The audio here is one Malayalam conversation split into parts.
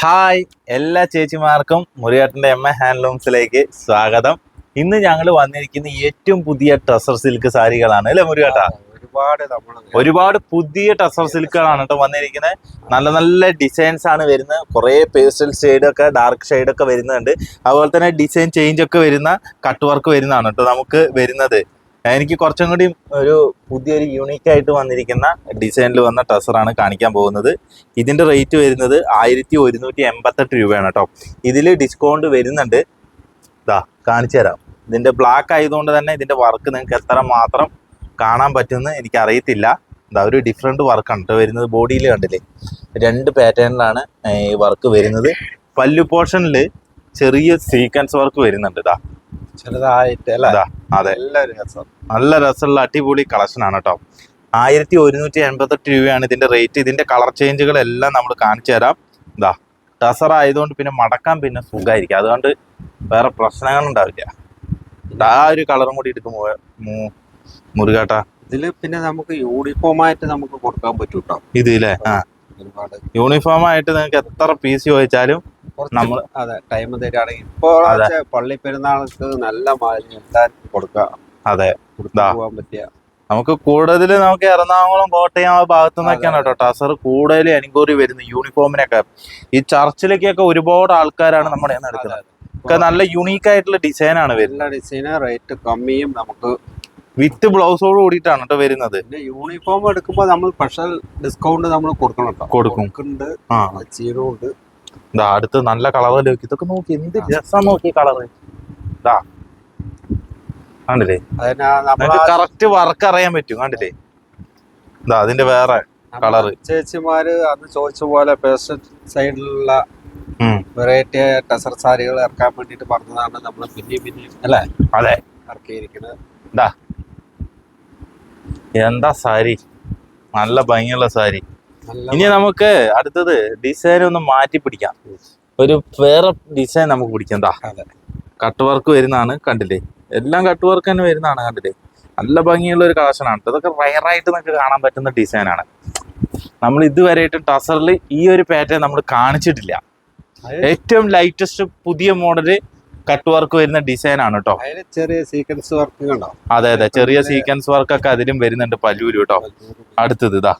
ഹായ് എല്ലാ ചേച്ചിമാർക്കും മുറിയാട്ടിന്റെ എം എ ഹാൻഡ്ലൂംസിലേക്ക് സ്വാഗതം. ഇന്ന് ഞങ്ങൾ വന്നിരിക്കുന്ന ഏറ്റവും പുതിയ ട്രസർ സിൽക്ക് സാരികളാണ്. അല്ലേ മുരുകേട്ടാ? ഒരുപാട് ഒരുപാട് പുതിയ ടസർ സിൽക്കുകളാണ് കേട്ടോ വന്നിരിക്കുന്നത് നല്ല നല്ല ഡിസൈൻസ് ആണ് വരുന്നത് കുറേ പേസ്റ്റൽ ഷെയ്ഡൊക്കെ ഡാർക്ക് ഷെയ്ഡൊക്കെ വരുന്നുണ്ട്. അതുപോലെ തന്നെ ഡിസൈൻ ചേഞ്ച് ഒക്കെ വരുന്ന കട്ട് വർക്ക് വരുന്നതാണ് കേട്ടോ നമുക്ക് വരുന്നത്. എനിക്ക് കുറച്ചും കൂടി ഒരു പുതിയൊരു യൂണിക്കായിട്ട് വന്നിരിക്കുന്ന ഡിസൈനിൽ വന്ന ടസറാണ് കാണിക്കാൻ പോകുന്നത്. ഇതിന്റെ റേറ്റ് വരുന്നത് ആയിരത്തി ഒരുന്നൂറ്റി എൺപത്തെട്ട് രൂപയാണ് കേട്ടോ ഇതിൽ ഡിസ്കൗണ്ട് വരുന്നുണ്ട്. ഇതാ കാണിച്ചു തരാം. ഇതിന്റെ ബ്ലാക്ക് ആയതുകൊണ്ട് തന്നെ ഇതിന്റെ വർക്ക് നിങ്ങൾക്ക് എത്ര മാത്രം കാണാൻ പറ്റുമെന്ന് എനിക്കറിയത്തില്ല. എന്താ ഒരു ഡിഫറെന്റ് വർക്കാണ് കേട്ടോ വരുന്നത്. ബോഡിയിൽ കണ്ടില്ലേ? രണ്ട് പാറ്റേണിലാണ് ഈ വർക്ക് വരുന്നത്. പല്ലു പോർഷനിൽ ചെറിയ സീക്വൻസ് വർക്ക് വരുന്നുണ്ട്. ഇതാ ചെറുതായിട്ട് അല്ലേ? അതെ. നല്ല രസം. നല്ല രസമുള്ള അടിപൊളി കളക്ഷൻ ആണ് കേട്ടോ ആയിരത്തി ഒരുന്നൂറ്റി എൺപത്തെട്ട് രൂപയാണ് ഇതിന്റെ റേറ്റ് ഇതിന്റെ കളർ ചേഞ്ചുകൾ എല്ലാം നമ്മൾ കാണിച്ചു തരാം. ഇതാ ടസർ ആയതുകൊണ്ട് പിന്നെ മടക്കാൻ പിന്നെ സുഖമായിരിക്കും. അതുകൊണ്ട് വേറെ പ്രശ്നങ്ങളുണ്ടാവില്ല. ഉണ്ടാവില്ല ആ ഒരു കളറും കൂടി എടുക്കുമ്പോൾ മുരുകാട്ടാ. ഇതിൽ പിന്നെ നമുക്ക് യൂണിഫോം ആയിട്ട് നമുക്ക് കൊടുക്കാൻ പറ്റൂട്ടോ? കേട്ടോ ഇത് ഇല്ലേ ആ. ഒരുപാട്. യൂണിഫോം ആയിട്ട് നിങ്ങൾക്ക് എത്ര പീസ് ചോദിച്ചാലും നമ്മൾ അതെ ടൈം തരികയാണെങ്കിൽ ഇപ്പോ. പള്ളി പെരുന്നാൾക്ക് നല്ല മാലിന്യം എല്ലാവർക്കും കൊടുക്കാം. അതെ. പോകാൻ പറ്റിയ. നമുക്ക് കൂടുതൽ നമുക്ക് എറണാകുളം കോട്ടയം ആ ഭാഗത്തു നിന്നൊക്കെയാണ് കേട്ടോ ടസർ കൂടുതൽ എൻക്വയറി വരുന്നത് യൂണിഫോമിനൊക്കെ. ഈ ചർച്ചിലേക്കൊക്കെ ഒരുപാട് ആൾക്കാരാണ് നമ്മുടെ എടുക്കുന്നത്. നല്ല യുണീക്ക് ആയിട്ടുള്ള ഡിസൈൻ ആണ് വരുന്നത്. ഡിസൈന് റേറ്റ് കമ്മിയും നമുക്ക് വിത്ത് ബ്ലൗസോട് കൂടിയിട്ടാണ് കേട്ടോ വരുന്നത്. യൂണിഫോം എടുക്കുമ്പോൾ നമ്മൾ സ്പെഷ്യൽ ഡിസ്കൗണ്ട് നമ്മൾ കൊടുക്കണം കൊടുക്കും. ആ. ചീരുണ്ട് ഇതാ അടുത്ത് നല്ല കളറിലേക്ക് ഇതൊക്കെ നോക്കി എന്ത് രസം നോക്കി കളറ്. ഇതാ കണ്ടില്ലേ? കറക്റ്റ് വർക്ക് അറിയാൻ പറ്റും കണ്ടില്ലേ? ഇതാ അതിന്റെ വേറെ കളറ്. ചേച്ചിമാര് അന്ന് ചോദിച്ച പോലെ സൈഡിലുള്ള. വെറൈറ്റി ടെസർ സാരികൾ ഇറക്കാൻ വേണ്ടിട്ട് പറഞ്ഞതാണ് നമ്മൾ പിന്നെയും പിന്നെയും അല്ലേ? അതെ. ഇറക്കിയിരിക്കുന്നത് എന്താ സാരി? നല്ല ഭംഗിയുള്ള സാരി. ഇനി നമുക്ക് അടുത്തത് ഡിസൈൻ ഒന്ന് മാറ്റി പിടിക്കാം. ഒരു വേറെ ഡിസൈൻ നമുക്ക് പിടിക്കാം എന്താ കട്ട് വർക്ക് വരുന്നതാണ് കണ്ടില്ലേ? എല്ലാം കട്ട് വർക്ക് തന്നെ വരുന്നതാണ് കണ്ടില്ലേ? നല്ല ഭംഗിയുള്ള ഒരു കളക്ഷനാണ് ഇതൊക്കെ റയറായിട്ട് നമുക്ക് കാണാൻ പറ്റുന്ന ഡിസൈനാണ് നമ്മൾ ഇതുവരെയായിട്ടും ടസറിൽ ഈ ഒരു പാറ്റേൺ നമ്മൾ കാണിച്ചിട്ടില്ല. ഏറ്റവും ലൈറ്റസ്റ്റ് പുതിയ മോഡൽ കട്ട് വർക്ക് വരുന്ന ഡിസൈൻ ആണ് കേട്ടോ ചെറിയ സീക്വൻസ് വർക്ക് അതെ അതെ. ചെറിയ സീക്വൻസ് വർക്ക് ഒക്കെ അതിലും വരുന്നുണ്ട് പല്ലൂര് കേട്ടോ അടുത്തത് ഇതാ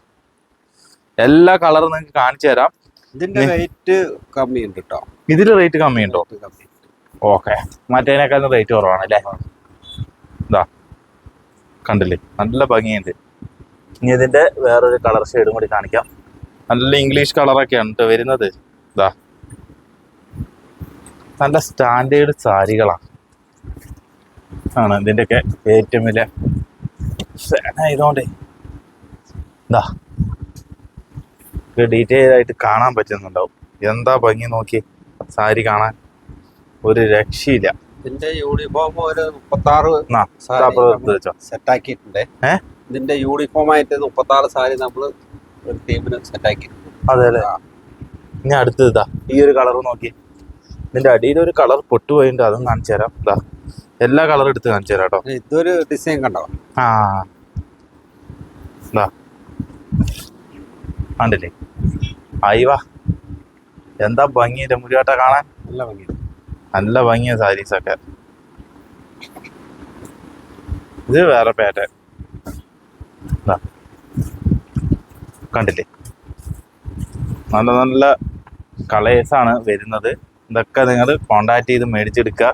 എല്ലാ കളറും നിങ്ങൾക്ക് കാണിച്ചു തരാം. ഇതിന്റെ റേറ്റ് കമ്മിയുണ്ട് കേട്ടോ ഇതിൽ റേറ്റ് കമ്മിയുണ്ടോ. ഓക്കെ. മറ്റേതിനേക്കാളും റേറ്റ് കുറവാണ് അല്ലേ? ഇതാ കണ്ടില്ലേ? നല്ല ഭംഗിയുണ്ട്. ഇനി ഇതിന്റെ വേറൊരു കളർ ഷെയ്ഡും കൂടി കാണിക്കാം. നല്ല ഇംഗ്ലീഷ് കളറൊക്കെയാണ് വരുന്നത്. ഇതാ നല്ല സ്റ്റാൻഡേർഡ് സാരികളാണ്. ആണ് ഇതിന്റെയൊക്കെ ഏറ്റവും വലിയ ഇതുകൊണ്ടേ ഇതാ ഡീറ്റെയിൽ ആയിട്ട് കാണാൻ പറ്റുന്നുണ്ടാവും. എന്താ ഭംഗി നോക്കി സാരി കാണാൻ? ഒരു രക്ഷയില്ല. ഇതിന്റെ യൂണിഫോം ഒരു മുപ്പത്തി ആറ് എന്നാ, ഇതാ അപ്പുറത്ത് എടുത്ത് വെച്ചോ. സെറ്റ് ആക്കിയിട്ടുണ്ട് ഏ? ഇതിന്റെ യൂണിഫോം ആയിട്ട് മുപ്പത്തി ആറ് സാരി നമ്മൾ ഒരു ടീമിന് സെറ്റ് ആക്കിയിട്ടുണ്ട് അതെ അല്ലേ ഇനി അടുത്തത് ഇതാ. ഈ ഒരു കളർ നോക്കി. ഇതിന്റെ അടിയിൽ ഒരു കളർ പൊട്ടുപോയിട്ടുണ്ട്. അതും കാണിച്ചു തരാം. ഇതാ. എല്ലാ കളറും എടുത്ത് കാണിച്ചു തരാം കേട്ടോ. ഇതൊരു ഡിസൈൻ കണ്ടോ? ആ. ഇതാ. കണ്ടില്ലേ? ആയിവാ എന്താ ഭംഗി മുരുകാട്ട കാണാൻ? നല്ല ഭംഗി. നല്ല ഭംഗിയ സാരീസ് ഒക്കെ. ഇത് വേറെ പാറ്റേൺ കണ്ടില്ലേ? നല്ല നല്ല കളേഴ്സ് ആണ് വരുന്നത്. ഇതൊക്കെ നിങ്ങൾ കോണ്ടാക്ട് ചെയ്ത് മേടിച്ചെടുക്കുക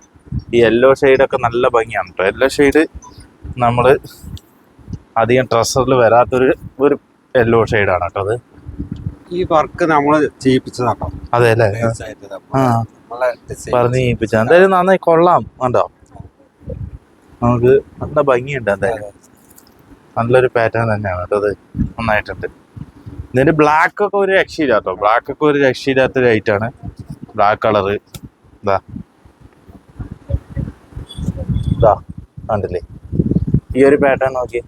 ഈ യെല്ലോ ഒക്കെ നല്ല ഭംഗിയാണ് കേട്ടോ യെല്ലോ ഷെയ്ഡ് നമ്മൾ അധികം ഡ്രസ്സറിൽ വരാത്തൊരു ഒരു യെല്ലോ ഷെയ്ഡാണ് കേട്ടോ അത്. ഈ വർക്ക് നമ്മൾ ചെയ്യിപ്പിച്ചതാട്ടോ. അതെ അല്ലേ? പറഞ്ഞ് ചെയ്യിപ്പിച്ച എന്തായാലും നന്നായി കൊള്ളാം കണ്ടോ? നമുക്ക് നല്ല ഭംഗിയുണ്ട് എന്തായാലും. നല്ലൊരു പാറ്റേൺ തന്നെയാണ് കേട്ടോ അത്. നന്നായിട്ടുണ്ട്. ഇതിന്റെ ബ്ലാക്ക് ഒക്കെ ഒരു രക്ഷയില്ല കേട്ടോ ബ്ലാക്ക് ഒക്കെ ഒരു രക്ഷയില്ലാത്ത ഒരു ഐറ്റാണ് ബ്ലാക്ക് കളറ് ഇതാ. ഇതാ. കണ്ടില്ലേ? ഈ ഒരു പാറ്റേൺ നോക്കി.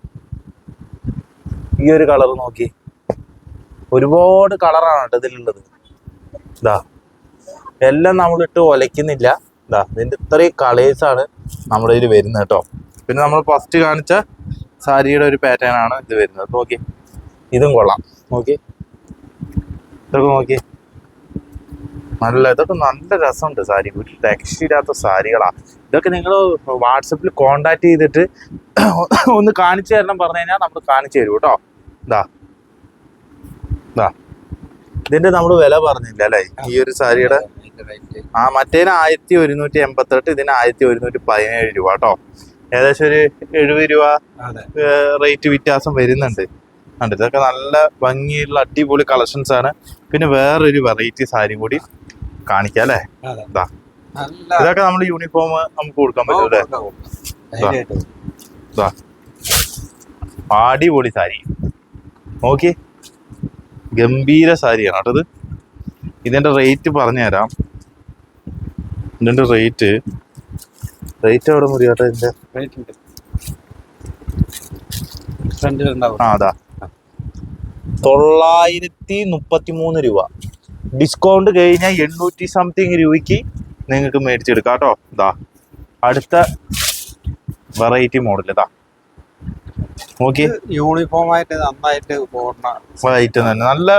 ഈ ഒരു കളർ നോക്കി. ഒരുപാട് കളറാണ് കേട്ടോ ഇതിലുള്ളത്. ഇതാ എല്ലാം നമ്മളിട്ട് ഒലയ്ക്കുന്നില്ല. ഇതാ ഇതിന്റെ ഇത്രയും കളേഴ്സ് ആണ് നമ്മുടെ ഇതിൽ വരുന്നത് കേട്ടോ. പിന്നെ നമ്മൾ ഫസ്റ്റ് കാണിച്ച സാരിയുടെ ഒരു പാറ്റേൺ ആണ് ഇത് വരുന്നത്. നോക്കി ഇതും കൊള്ളാം. നോക്കി. ഇതൊക്കെ നോക്കി. നല്ല ഇതൊക്കെ നല്ല രസമുണ്ട് സാരി. ഒരു രക്ഷയില്ലാത്ത സാരികളാണ് ഇതൊക്കെ നിങ്ങൾ വാട്സപ്പിൽ കോണ്ടാക്ട് ചെയ്തിട്ട് ഒന്ന് കാണിച്ചു തരണം പറഞ്ഞു കഴിഞ്ഞാൽ നമ്മൾ കാണിച്ചു തരും കേട്ടോ. ഇതാ ഇതിന്റെ നമ്മൾ വില പറഞ്ഞില്ല അല്ലേ? ഈ ഒരു സാരിയുടെ ആ മറ്റേന് ആയിരത്തി ഒരുന്നൂറ്റി എൺപത്തെട്ട് ഇതിന് ആയിരത്തി ഒരുന്നൂറ്റി പതിനേഴ് രൂപ കേട്ടോ. ഏകദേശം ഒരു എഴുപത് രൂപ റേറ്റ് വ്യത്യാസം വരുന്നുണ്ട്. ഉണ്ട് ഇതൊക്കെ നല്ല ഭംഗിയുള്ള അടിപൊളി കളക്ഷൻസ് ആണ്. പിന്നെ വേറൊരു വെറൈറ്റി സാരി കൂടി കാണിക്കാം അല്ലേ? ഇതൊക്കെ നമ്മൾ യൂണിഫോം നമുക്ക് കൊടുക്കാൻ പറ്റും അല്ലേ കൊടുക്കാം, കൊടുക്കാം. ധൈര്യമായിട്ട് ഇതാ അടിപൊളി സാരി. നോക്കി. ഗംഭീര സാരിയാണ്. കേട്ടത് ഇതിന്റെ റേറ്റ് പറഞ്ഞുതരാം. ഇതിന്റെ റേറ്റ് റേറ്റ് എവിടെ മുറിയാട്ടോ ഇതിന്റെ ആ അതാ. തൊള്ളായിരത്തി മുപ്പത്തി മൂന്ന് രൂപ. ഡിസ്കൗണ്ട് കഴിഞ്ഞാൽ എണ്ണൂറ്റി സംതിങ് രൂപയ്ക്ക് നിങ്ങൾക്ക് മേടിച്ചെടുക്കാം കേട്ടോ. ഇതാ അടുത്ത വെറൈറ്റി മോഡൽ ഇതാ. നോക്കി. യൂണിഫോം ആയിട്ട് നന്നായിട്ട് പോടുന്ന ഐറ്റം തന്നെ. നല്ല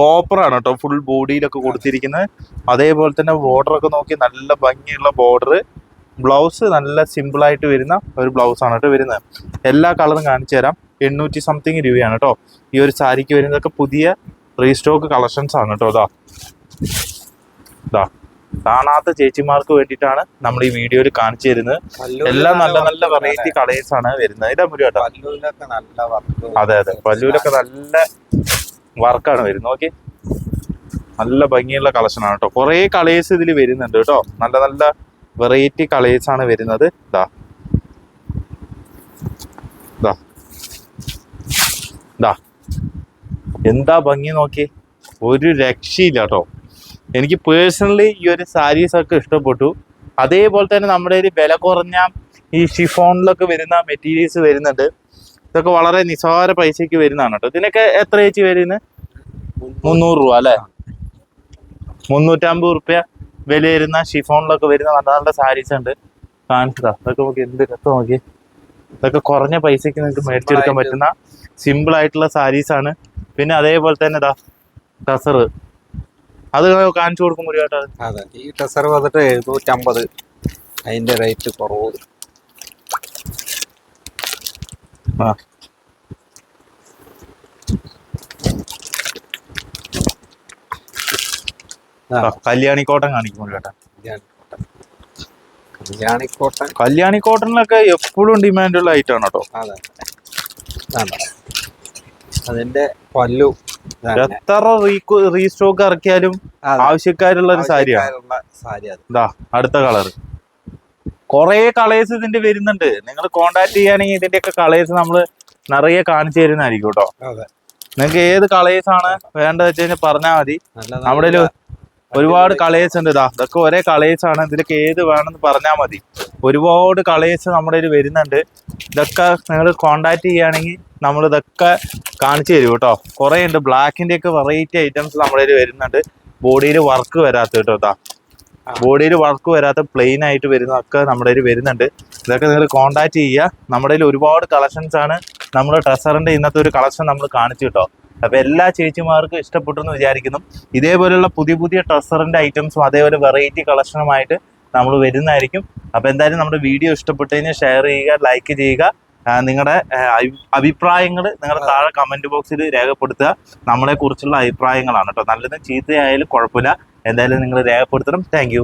കോപ്പർ ആണ് കേട്ടോ ഫുൾ ബോഡിയിലൊക്കെ കൊടുത്തിരിക്കുന്നത്. അതേപോലെ തന്നെ ബോർഡർ ഒക്കെ നോക്കി നല്ല ഭംഗിയുള്ള ബോർഡർ ബ്ലൗസ് നല്ല സിമ്പിൾ ആയിട്ട് വരുന്ന ഒരു ബ്ലൗസ് ആണ് കേട്ടോ വരുന്നത്. എല്ലാ കളറും കാണിച്ചു തരാം. എണ്ണൂറ്റി സംതിങ് രൂപയാണ് കേട്ടോ ഈ ഒരു സാരിക്ക് വരുന്നതൊക്കെ പുതിയ റീസ്റ്റോക്ക് കളക്ഷൻസ് ആണ് കേട്ടോ ഇതാ ഇതാ കാണാത്ത ചേച്ചിമാർക്ക് വേണ്ടിയിട്ടാണ് നമ്മൾ ഈ വീഡിയോയിൽ കാണിച്ചു തരുന്നത്. എല്ലാം നല്ല നല്ല വെറൈറ്റി കളേഴ്സ് ആണ് വരുന്നത്. ഇതാ മുരു കേട്ടോ. നല്ല അതെ അതെ. പല്ലൂരൊക്കെ നല്ല വർക്കാണ് വരുന്നത്. ഓക്കെ നല്ല ഭംഗിയുള്ള കളക്ഷൻ ആണ് കേട്ടോ. കുറേ കളേഴ്സ് ഇതിൽ വരുന്നുണ്ട് കേട്ടോ. നല്ല നല്ല വെറൈറ്റി കളേഴ്സ് ആണ് വരുന്നത്. ഇതാ ഇതാ ഇതാ എന്താ ഭംഗി നോക്കി. ഒരു രക്ഷയില്ല കേട്ടോ. എനിക്ക് പേഴ്സണലി ഈ ഒരു സാരീസ് ഒക്കെ ഇഷ്ടപ്പെട്ടു. അതേപോലെ തന്നെ നമ്മുടെ ഒരു വില കുറഞ്ഞ ഈ ഷിഫോണിലൊക്കെ വരുന്ന മെറ്റീരിയൽസ് വരുന്നുണ്ട്. ഇതൊക്കെ വളരെ നിസ്സാര പൈസയ്ക്ക് വരുന്നതാണ് കേട്ടോ. ഇതിനൊക്കെ എത്ര ചേച്ചി വരുന്നത് മുന്നൂറ് രൂപ അല്ലേ? മുന്നൂറ്റമ്പത് റുപ്യ വില വരുന്ന ഷിഫോണിലൊക്കെ വരുന്ന നല്ല നല്ല സാരീസ് ഉണ്ട്. കാണിച്ചതാ. ഇതൊക്കെ നമുക്ക് എന്ത് കത്ത് നോക്കി ഇതൊക്കെ കുറഞ്ഞ പൈസക്ക് നിങ്ങൾക്ക് മേടിച്ചെടുക്കാൻ പറ്റുന്ന സിമ്പിൾ ആയിട്ടുള്ള സാരീസ് ആണ്. പിന്നെ അതേപോലെ തന്നെ ദാ അത് കാണിച്ചു കൊടുക്കും ഒരു കേട്ടോ അതെ ഈ ടെസർ വന്നിട്ട് എഴുന്നൂറ്റമ്പത്. അതിന്റെ റേറ്റ് കുറവ്. ആ. കല്യാണിക്കോട്ടൻ കാണിക്കും കേട്ടാ കേട്ടോ കല്യാണിക്കോട്ടൻ. കല്യാണിക്കോട്ടനിലൊക്കെ എപ്പോഴും ഡിമാൻഡുള്ള ഐറ്റം ആണ് കേട്ടോ അതെ. അതെ. അതിന്റെ പല്ലു. എത്ര റീസ്റ്റോക്ക് ഇറക്കിയാലും ആവശ്യക്കാരുള്ള ഒരു സാരിയാണ് അടുത്ത കളർ കുറേ കളേഴ്സ് ഇതിന്റെ വരുന്നുണ്ട്. നിങ്ങൾ കോണ്ടാക്ട് ചെയ്യാണെങ്കിൽ ഇതിന്റെ ഒക്കെ കളേഴ്സ് നമ്മൾ നിറയെ കാണിച്ചു തരുന്നതായിരിക്കും കേട്ടോ. നിങ്ങൾക്ക് ഏത് കളേഴ്സ് ആണ് വേണ്ടത് വെച്ച് കഴിഞ്ഞാൽ പറഞ്ഞാൽ മതി. നമ്മുടെ ഒരുപാട് കളേഴ്സ് ഉണ്ട് ഇതാ ഇതൊക്കെ ഒരേ കളേഴ്സ് ആണ് ഇതിലൊക്കെ ഏത് വേണമെന്ന് പറഞ്ഞാൽ മതി. ഒരുപാട് കളേഴ്സ് നമ്മുടെ ഇതിൽ വരുന്നുണ്ട്. ഇതൊക്കെ നിങ്ങൾ കോണ്ടാക്ട് ചെയ്യുകയാണെങ്കിൽ നമ്മൾ ഇതൊക്കെ കാണിച്ചു തരും കേട്ടോ. കുറേ ഉണ്ട്. ബ്ലാക്കിന്റെ ഒക്കെ വെറൈറ്റി ഐറ്റംസ് നമ്മുടെ ഇതിൽ വരുന്നുണ്ട്. ബോഡിയിൽ വർക്ക് വരാത്ത കേട്ടോ ഇതാ ബോഡിയിൽ വർക്ക് വരാത്ത പ്ലെയിൻ ആയിട്ട് വരുന്നതൊക്കെ നമ്മുടെ ഇതിൽ വരുന്നുണ്ട്. ഇതൊക്കെ നിങ്ങൾ കോണ്ടാക്ട് ചെയ്യുക. നമ്മുടെ ഇതിൽ ഒരുപാട് കളക്ഷൻസ് ആണ്. നമ്മൾ ട്രസറിന്റെ ഇന്നത്തെ ഒരു കളക്ഷൻ നമ്മൾ കാണിച്ചു കേട്ടോ. അപ്പൊ എല്ലാ ചേച്ചിമാർക്കും ഇഷ്ടപ്പെട്ടെന്ന് വിചാരിക്കുന്നു. ഇതേപോലെയുള്ള പുതിയ പുതിയ ട്രസറിന്റെ ഐറ്റംസും അതേപോലെ വെറൈറ്റി കളക്ഷനുമായിട്ട് നമ്മൾ വരുന്നതായിരിക്കും. അപ്പൊ എന്തായാലും നമ്മുടെ വീഡിയോ ഇഷ്ടപ്പെട്ടു കഴിഞ്ഞാൽ ഷെയർ ചെയ്യുക ലൈക്ക് ചെയ്യുക. നിങ്ങളുടെ അഭിപ്രായങ്ങൾ നിങ്ങളുടെ താഴെ കമന്റ് ബോക്സിൽ രേഖപ്പെടുത്തുക. നമ്മളെ കുറിച്ചുള്ള അഭിപ്രായങ്ങളാണ് കേട്ടോ നല്ലതും ചീത്തയായാലും കുഴപ്പമില്ല. എന്തായാലും നിങ്ങൾ രേഖപ്പെടുത്തണം. താങ്ക്